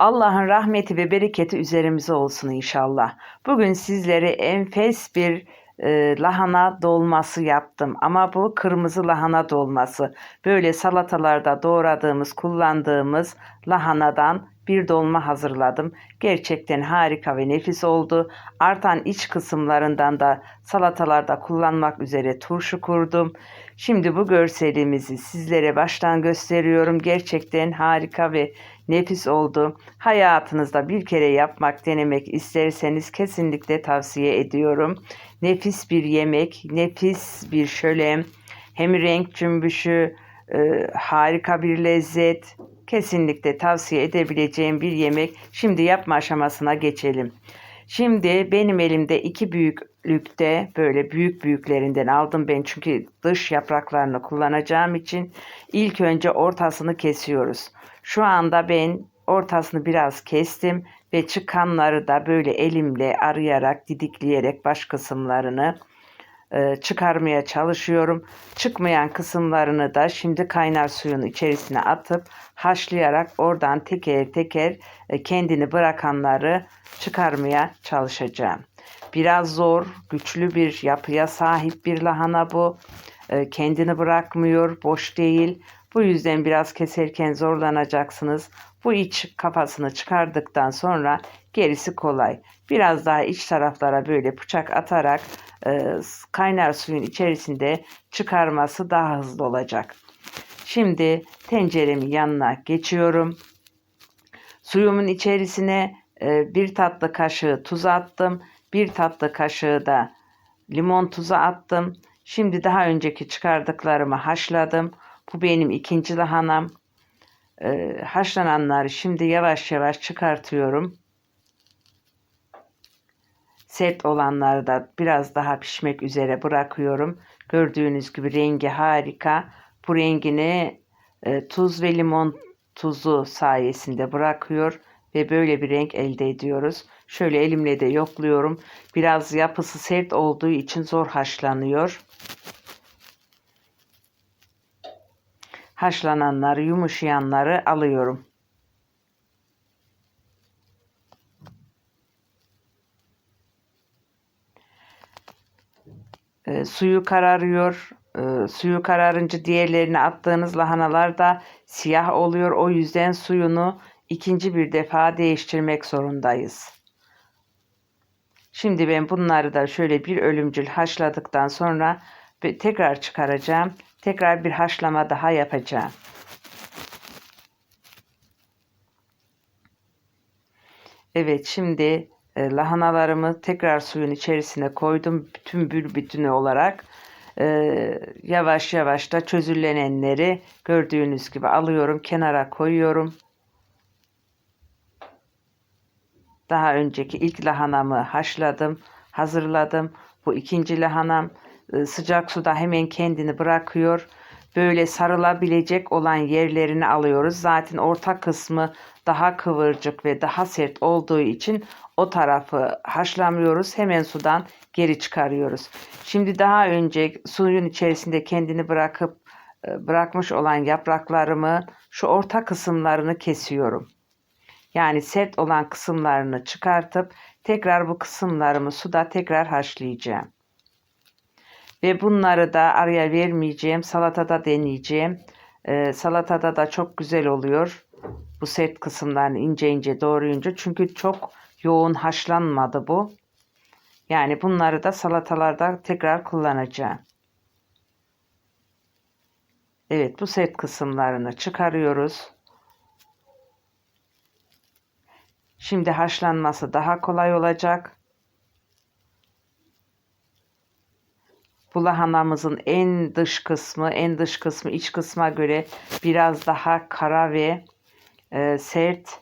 Allah'ın rahmeti ve bereketi üzerimize olsun inşallah. Bugün sizlere enfes bir e, lahana dolması yaptım. Ama bu kırmızı lahana dolması. Böyle salatalarda doğradığımız, kullandığımız lahanadan bir dolma hazırladım. Gerçekten harika ve nefis oldu. Artan iç kısımlarından da salatalarda kullanmak üzere turşu kurdum. Şimdi bu görselimizi sizlere baştan gösteriyorum. Gerçekten harika ve nefis oldu. Hayatınızda bir kere yapmak, denemek isterseniz kesinlikle tavsiye ediyorum. Nefis bir yemek, nefis bir şölen, hem renk cümbüşü, e, harika bir lezzet. Kesinlikle tavsiye edebileceğim bir yemek. Şimdi yapma aşamasına geçelim. Şimdi benim elimde iki büyüklükte böyle büyük büyüklerinden aldım ben çünkü dış yapraklarını kullanacağım için ilk önce ortasını kesiyoruz. Şu anda ben ortasını biraz kestim ve çıkanları da böyle elimle arayarak didikleyerek baş kısımlarını e, çıkarmaya çalışıyorum. Çıkmayan kısımlarını da şimdi kaynar suyun içerisine atıp haşlayarak oradan teker teker e, kendini bırakanları çıkarmaya çalışacağım. Biraz zor, güçlü bir yapıya sahip bir lahana bu. E, kendini bırakmıyor, boş değil. Bu yüzden biraz keserken zorlanacaksınız. Bu iç kafasını çıkardıktan sonra gerisi kolay. Biraz daha iç taraflara böyle bıçak atarak e, kaynar suyun içerisinde çıkarması daha hızlı olacak. Şimdi tenceremin yanına geçiyorum. Suyumun içerisine e, bir tatlı kaşığı tuz attım. Bir tatlı kaşığı da limon tuzu attım. Şimdi daha önceki çıkardıklarımı haşladım. Bu benim ikinci lahanam. E, haşlananları şimdi yavaş yavaş çıkartıyorum. Sert olanları da biraz daha pişmek üzere bırakıyorum. Gördüğünüz gibi rengi harika. Bu rengini e, tuz ve limon tuzu sayesinde bırakıyor ve böyle bir renk elde ediyoruz. Şöyle elimle de yokluyorum. Biraz yapısı sert olduğu için zor haşlanıyor. Haşlananları, yumuşayanları alıyorum. E, suyu kararıyor. E, suyu kararınca diğerlerini attığınız lahanalar da siyah oluyor. O yüzden suyunu ikinci bir defa değiştirmek zorundayız. Şimdi ben bunları da şöyle bir ölümcül haşladıktan sonra tekrar çıkaracağım. Tekrar bir haşlama daha yapacağım. Evet şimdi e, lahanalarımı tekrar suyun içerisine koydum. Bütün bir bütünü olarak e, yavaş yavaş da çözülenenleri gördüğünüz gibi alıyorum. Kenara koyuyorum. Daha önceki ilk lahanamı haşladım, hazırladım. Bu ikinci lahanam sıcak suda hemen kendini bırakıyor. Böyle sarılabilecek olan yerlerini alıyoruz. Zaten orta kısmı daha kıvırcık ve daha sert olduğu için o tarafı haşlamıyoruz. Hemen sudan geri çıkarıyoruz. Şimdi daha önce suyun içerisinde kendini bırakıp e, bırakmış olan yapraklarımı şu orta kısımlarını kesiyorum. Yani sert olan kısımlarını çıkartıp tekrar bu kısımlarımı suda tekrar haşlayacağım. Ve bunları da araya vermeyeceğim. Salatada deneyeceğim. Ee, salatada da çok güzel oluyor. Bu sert kısımlarını ince ince doğrayınca. Çünkü çok yoğun haşlanmadı bu. Yani bunları da salatalarda tekrar kullanacağım. Evet bu sert kısımlarını çıkarıyoruz. Şimdi haşlanması daha kolay olacak. Bu lahanamızın en dış kısmı, en dış kısmı iç kısma göre biraz daha kara ve e, sert.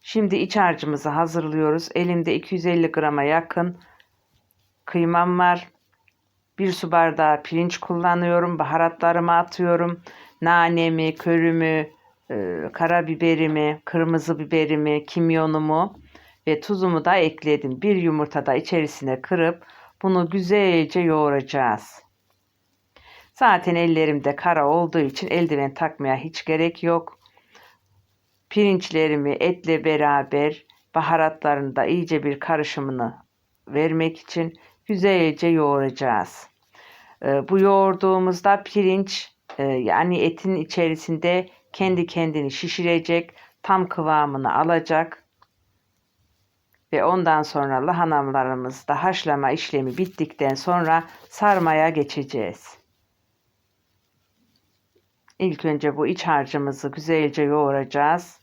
Şimdi iç harcımızı hazırlıyoruz. Elimde 250 grama yakın kıymam var. Bir su bardağı pirinç kullanıyorum. Baharatlarımı atıyorum. Nanemi, körümü, e, karabiberimi, kırmızı biberimi, kimyonumu ve tuzumu da ekledim. Bir yumurta da içerisine kırıp bunu güzelce yoğuracağız. Zaten ellerimde kara olduğu için eldiven takmaya hiç gerek yok. pirinçlerimi etle beraber baharatlarını da iyice bir karışımını vermek için güzelce yoğuracağız. Ee, bu yoğurduğumuzda pirinç e, yani etin içerisinde kendi kendini şişirecek, tam kıvamını alacak ve ondan sonra lahanalarımız da haşlama işlemi bittikten sonra sarmaya geçeceğiz. İlk önce bu iç harcımızı güzelce yoğuracağız.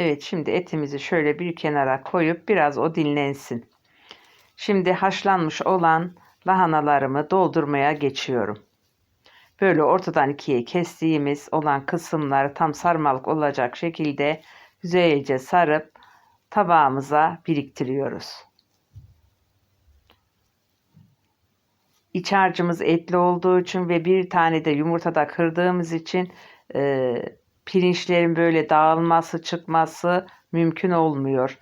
Evet şimdi etimizi şöyle bir kenara koyup biraz o dinlensin. Şimdi haşlanmış olan lahanalarımı doldurmaya geçiyorum. Böyle ortadan ikiye kestiğimiz olan kısımları tam sarmalık olacak şekilde güzelce sarıp tabağımıza biriktiriyoruz. İç harcımız etli olduğu için ve bir tane de yumurtada kırdığımız için e, pirinçlerin böyle dağılması çıkması mümkün olmuyor.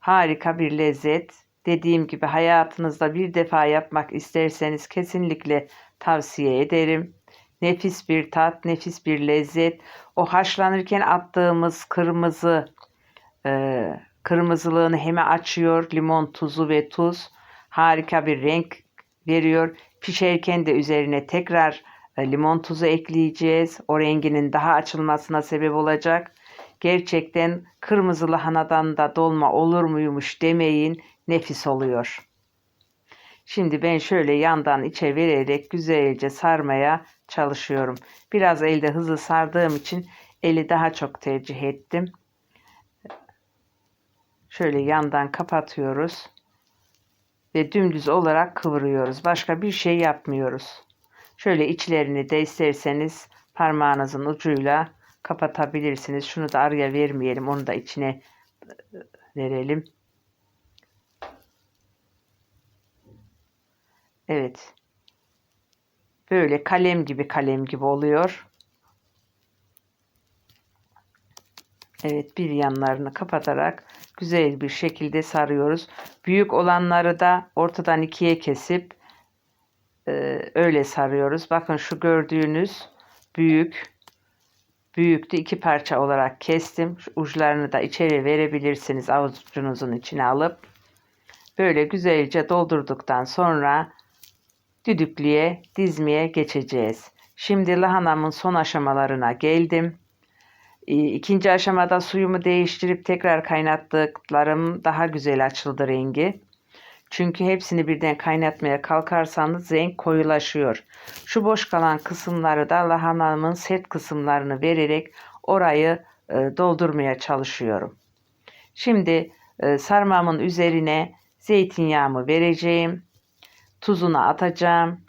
Harika bir lezzet. Dediğim gibi hayatınızda bir defa yapmak isterseniz kesinlikle tavsiye ederim. Nefis bir tat, nefis bir lezzet. O haşlanırken attığımız kırmızı e, kırmızılığını hemen açıyor. Limon tuzu ve tuz harika bir renk veriyor. Pişerken de üzerine tekrar limon tuzu ekleyeceğiz. O renginin daha açılmasına sebep olacak. Gerçekten kırmızı lahanadan da dolma olur muymuş demeyin. Nefis oluyor. Şimdi ben şöyle yandan içe vererek güzelce sarmaya çalışıyorum. Biraz elde hızlı sardığım için eli daha çok tercih ettim. Şöyle yandan kapatıyoruz ve dümdüz olarak kıvırıyoruz. Başka bir şey yapmıyoruz. Şöyle içlerini de isterseniz parmağınızın ucuyla kapatabilirsiniz. Şunu da araya vermeyelim. Onu da içine e, verelim. Evet. Böyle kalem gibi kalem gibi oluyor. Evet bir yanlarını kapatarak güzel bir şekilde sarıyoruz. Büyük olanları da ortadan ikiye kesip e, öyle sarıyoruz. Bakın şu gördüğünüz büyük büyüktü iki parça olarak kestim. Şu uçlarını da içeri verebilirsiniz avucunuzun içine alıp. Böyle güzelce doldurduktan sonra düdüklüye dizmeye geçeceğiz. Şimdi lahanamın son aşamalarına geldim. Ee, ikinci aşamada suyumu değiştirip tekrar kaynattıklarım daha güzel açıldı rengi. Çünkü hepsini birden kaynatmaya kalkarsanız renk koyulaşıyor. Şu boş kalan kısımları da lahanamın sert kısımlarını vererek orayı e, doldurmaya çalışıyorum. Şimdi e, sarmamın üzerine zeytinyağımı vereceğim. Tuzunu atacağım.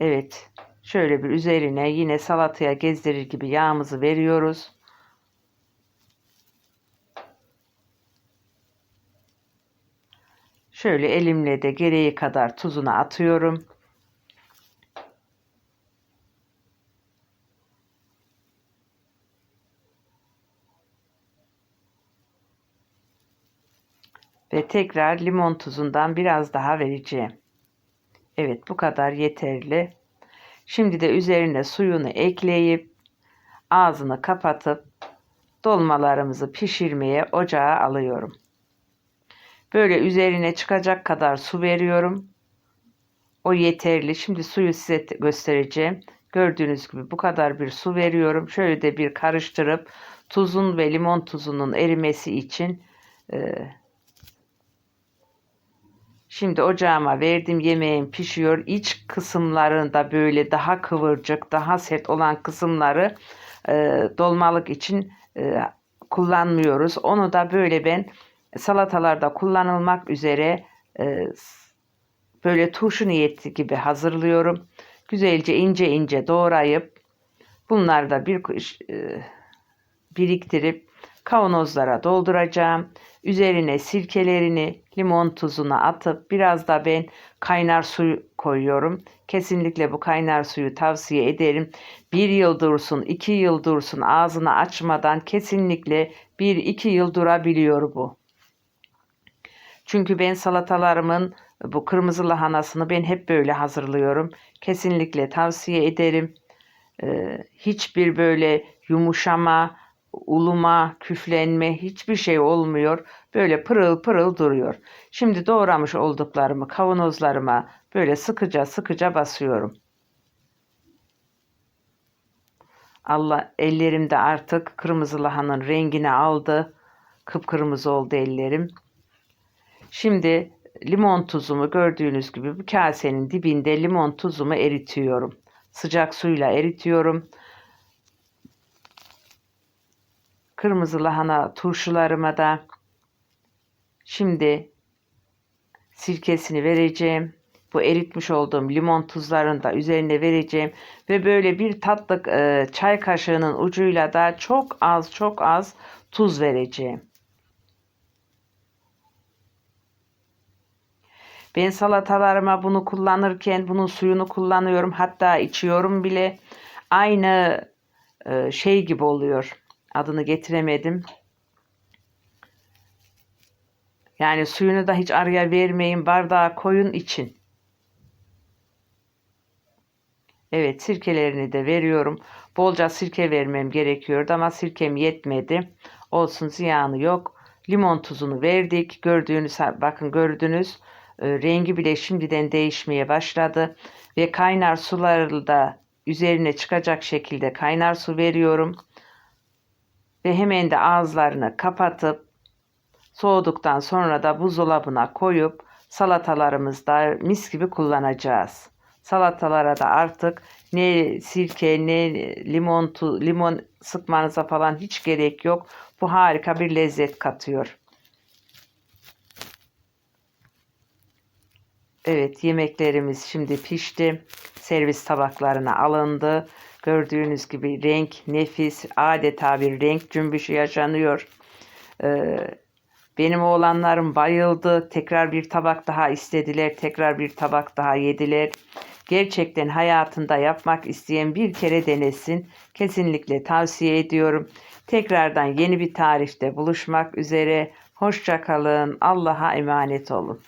Evet. Şöyle bir üzerine yine salataya gezdirir gibi yağımızı veriyoruz. Şöyle elimle de gereği kadar tuzunu atıyorum. Ve tekrar limon tuzundan biraz daha vereceğim. Evet bu kadar yeterli. Şimdi de üzerine suyunu ekleyip ağzını kapatıp dolmalarımızı pişirmeye ocağa alıyorum. Böyle üzerine çıkacak kadar su veriyorum. O yeterli. Şimdi suyu size göstereceğim. Gördüğünüz gibi bu kadar bir su veriyorum. Şöyle de bir karıştırıp tuzun ve limon tuzunun erimesi için e, Şimdi ocağıma verdim yemeğim pişiyor. İç kısımlarında böyle daha kıvırcık, daha sert olan kısımları e, dolmalık için e, kullanmıyoruz. Onu da böyle ben salatalarda kullanılmak üzere e, böyle turşu niyeti gibi hazırlıyorum. Güzelce ince ince doğrayıp bunları da bir e, biriktirip kavanozlara dolduracağım. Üzerine sirkelerini, limon tuzunu atıp biraz da ben kaynar su koyuyorum. Kesinlikle bu kaynar suyu tavsiye ederim. Bir yıl dursun, iki yıl dursun ağzını açmadan kesinlikle bir iki yıl durabiliyor bu. Çünkü ben salatalarımın bu kırmızı lahanasını ben hep böyle hazırlıyorum. Kesinlikle tavsiye ederim. Ee, hiçbir böyle yumuşama, uluma, küflenme hiçbir şey olmuyor. Böyle pırıl pırıl duruyor. Şimdi doğramış olduklarımı kavanozlarıma böyle sıkıca sıkıca basıyorum. Allah ellerimde artık kırmızı lahanın rengini aldı. Kıpkırmızı oldu ellerim. Şimdi limon tuzumu gördüğünüz gibi bu kasenin dibinde limon tuzumu eritiyorum. Sıcak suyla eritiyorum. Kırmızı lahana turşularıma da şimdi sirkesini vereceğim. Bu eritmiş olduğum limon tuzlarını da üzerine vereceğim. Ve böyle bir tatlı e, çay kaşığının ucuyla da çok az çok az tuz vereceğim. Ben salatalarıma bunu kullanırken bunun suyunu kullanıyorum. Hatta içiyorum bile. Aynı e, şey gibi oluyor. Adını getiremedim. Yani suyunu da hiç araya vermeyin. Bardağa koyun için. Evet sirkelerini de veriyorum. Bolca sirke vermem gerekiyordu ama sirkem yetmedi. Olsun ziyanı yok. Limon tuzunu verdik. Gördüğünüz bakın gördünüz. E, rengi bile şimdiden değişmeye başladı. Ve kaynar suları da üzerine çıkacak şekilde kaynar su veriyorum. Ve hemen de ağızlarını kapatıp soğuduktan sonra da buzdolabına koyup salatalarımızda mis gibi kullanacağız. Salatalara da artık ne sirke ne limon tu, limon sıkmanıza falan hiç gerek yok. Bu harika bir lezzet katıyor. Evet yemeklerimiz şimdi pişti. Servis tabaklarına alındı. Gördüğünüz gibi renk nefis adeta bir renk cümbüşü yaşanıyor. Ee, benim oğlanlarım bayıldı. Tekrar bir tabak daha istediler. Tekrar bir tabak daha yediler. Gerçekten hayatında yapmak isteyen bir kere denesin. Kesinlikle tavsiye ediyorum. Tekrardan yeni bir tarifte buluşmak üzere. Hoşçakalın. Allah'a emanet olun.